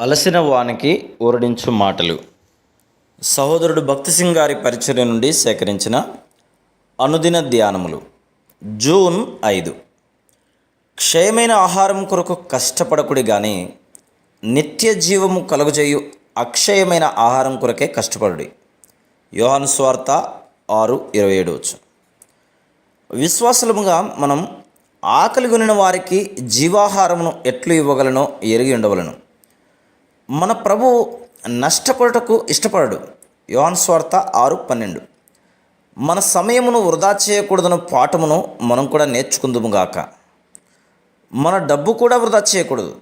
అలసిన వానికి ఊరడించు మాటలు. సహోదరుడు భక్తి సింగ్ గారి పరిచర్య నుండి సేకరించిన అనుదిన ధ్యానములు. జూన్ ఐదు. క్షయమైన ఆహారం కొరకు కష్టపడకుడి కానీ నిత్య జీవము కలుగజేయు అక్షయమైన ఆహారం కొరకే కష్టపడుడి. యోహాను స్వార్త ఆరు ఇరవై ఏడు వచ్చు. విశ్వాసముగా మనం ఆకలి కొనిన వారికి జీవాహారమును ఎట్లు ఇవ్వగలనో ఎరిగి ఉండవలను. మన ప్రభు నష్టపడుటకు ఇష్టపడడు. యోహాన్ స్వార్థ ఆరు పన్నెండు. మన సమయమును వృధా చేయకూడదను పాఠమును మనం కూడా నేర్చుకుందుముగాక మన డబ్బు కూడా వృధా చేయకూడదు.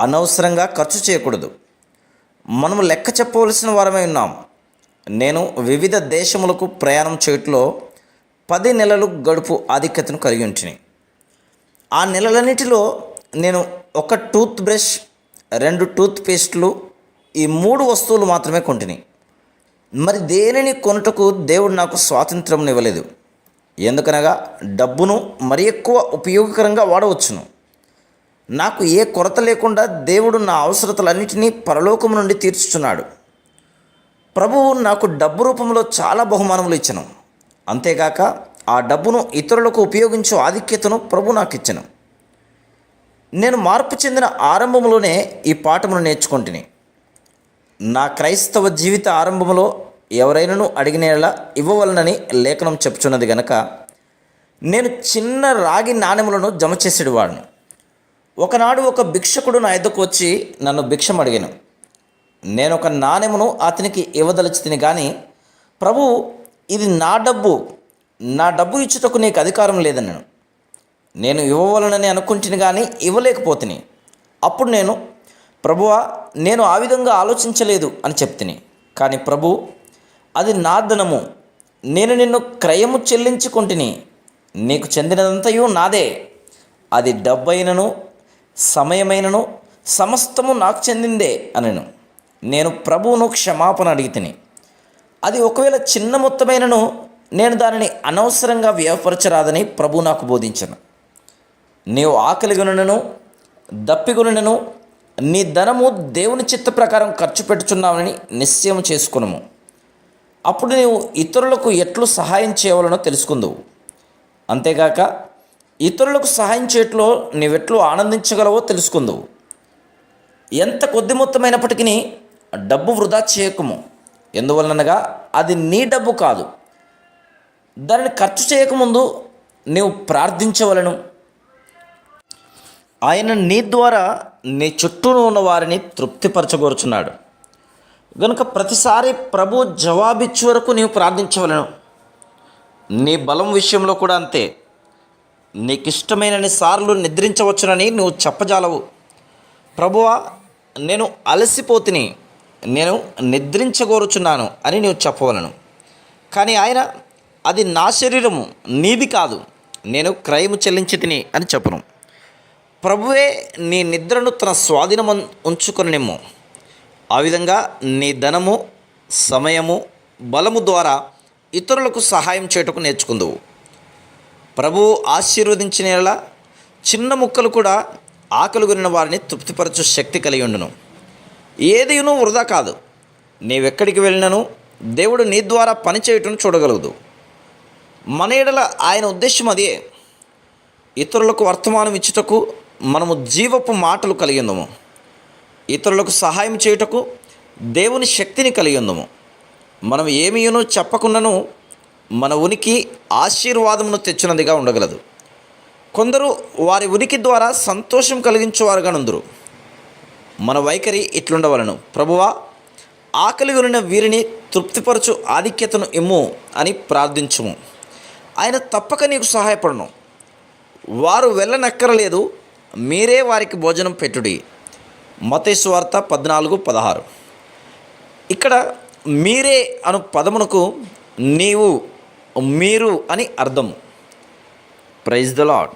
అనవసరంగా ఖర్చు చేయకూడదు. మనము లెక్క చెప్పవలసిన వారమే ఉన్నాం. నేను వివిధ దేశములకు ప్రయాణం చేయట్లో పది నెలలు గడుపు ఆధిక్యతను కలిగి ఉంటిని. ఆ నెలలన్నిటిలో నేను ఒక టూత్ బ్రష్ రెండు టూత్ పేస్ట్లు ఈ మూడు వస్తువులు మాత్రమే కొంటిని. మరి దేనిని కొనుటకు దేవుడు నాకు స్వాతంత్రం ఇవ్వలేదు? ఎందుకనగా డబ్బును మరి ఎక్కువ ఉపయోగకరంగా వాడవచ్చును. నాకు ఏ కొరత లేకుండా దేవుడు నా అవసరతలన్నింటినీ పరలోకము నుండి తీర్చుచున్నాడు. ప్రభువు నాకు డబ్బు రూపంలో చాలా బహుమానములు ఇచ్చను. అంతేగాక ఆ డబ్బును ఇతరులకు ఉపయోగించే ఆధిక్యతను ప్రభు నాకు ఇచ్చను నేను మార్పు చెందిన ఆరంభంలోనే ఈ పాఠమును నేర్చుకుంటుని. నా క్రైస్తవ జీవిత ఆరంభంలో ఎవరైనాను అడిగినేలా ఇవ్వవలనని లేఖనం చెప్పుచున్నది గనక నేను చిన్న రాగి నాణెములను జమ చేసేవాడిని ఒకనాడు ఒక భిక్షకుడు నా ఎద్దకు వచ్చి నన్ను భిక్షం అడిగాను. నేను ఒక నాణెమును అతనికి ఇవ్వదలిచి తిని కానీ ప్రభు ఇది నా డబ్బు. నా డబ్బు ఇచ్చుటకు నీకు అధికారం లేదన్నాను నేను ఇవ్వవలనని అనుకుంటుని కానీ ఇవ్వలేకపోతుని. అప్పుడు నేను ప్రభువా నేను ఆ విధంగా ఆలోచించలేదు అని చెప్తిని. కానీ ప్రభు అది నా ధనము. నేను నిన్ను క్రయము చెల్లించుకుంటుని. నీకు చెందినదంతయు నాదే. అది డబ్బైనను సమయమైనను సమస్తము నాకు చెందిందే అనను. నేను ప్రభువును క్షమాపణ అడిగితిని. అది ఒకవేళ చిన్న మొత్తమైనను నేను దానిని అనవసరంగా వ్యవపరచరాదని ప్రభు నాకు బోధించను. నీవు ఆకలి దప్పిగొనను నీ ధనము దేవుని చిత్త ప్రకారం ఖర్చు పెట్టుచున్నావని నిశ్చయం చేసుకునము. అప్పుడు నీవు ఇతరులకు ఎట్లు సహాయం చేయవలనో తెలుసుకుందువు. అంతేగాక ఇతరులకు సహాయం చేయట్లో నీవెట్లు ఆనందించగలవో తెలుసుకుందువు. ఎంత కొద్ది మొత్తమైనప్పటికీ డబ్బు వృధా చేయకము. ఎందువలనగా అది నీ డబ్బు కాదు. దానిని ఖర్చు చేయకముందు నీవు ప్రార్థించవలను. ఆయన నీ ద్వారా నీ చుట్టూ ఉన్న వారిని తృప్తిపరచగోరుచున్నాడు. గనుక ప్రతిసారి ప్రభు జవాబిచ్చు వరకు నీవు ప్రార్థించవలను. నీ బలం విషయంలో కూడా అంతే. నీకు ఇష్టమైన సార్లు నిద్రించవచ్చునని నువ్వు చెప్పజాలవు. ప్రభువా నేను అలసిపోతిని నేను నిద్రించగోరుచున్నాను అని నువ్వు చెప్పవలను. కానీ ఆయన అది నా శరీరము నీది కాదు. నేను క్రయము చెల్లించి తిని అని చెప్పను. ప్రభువే నీ నిద్రను తన స్వాధీనం ఉంచుకొనినేమో ఆ విధంగా నీ ధనము సమయము బలము ద్వారా ఇతరులకు సహాయం చేయటకు నేర్చుకుందువు. ప్రభువు ఆశీర్వదించిన చిన్న ముక్కలు కూడా ఆకలి కొనిన వారిని తృప్తిపరచు శక్తి కలిగి ఉండును. ఏదియును వృధా కాదు. నీవెక్కడికి వెళ్ళినను దేవుడు నీ ద్వారా పని చూడగలదు మన ఎడల ఆయన ఉద్దేశం అదే. ఇతరులకు వర్తమానం ఇచ్చుటకు మనము జీవపు మాటలు కలిగి ఉందము. ఇతరులకు సహాయం చేయుటకు దేవుని శక్తిని కలిగి ఉందము. మనం ఏమీనో చెప్పకుండాను మన ఉనికి ఆశీర్వాదమును తెచ్చినదిగా ఉండగలదు. కొందరు వారి ఉనికి ద్వారా సంతోషం కలిగించేవారుగా నుందురు. మన వైఖరి ఇట్లుండవలను. ప్రభువా ఆకలి ఉన్న వీరిని తృప్తిపరచు ఆధిక్యతను ఇమ్ము అని ప్రార్థించుము. ఆయన తప్పక నీకు సహాయపడను. వారు వెళ్ళనక్కరలేదు మీరే వారికి భోజనం పెట్టుడి. మతేశ్వార్త పద్నాలుగు పదహారు. ఇక్కడ మీరే అను పదమునకు నీవు మీరు అని అర్థం. Praise the lord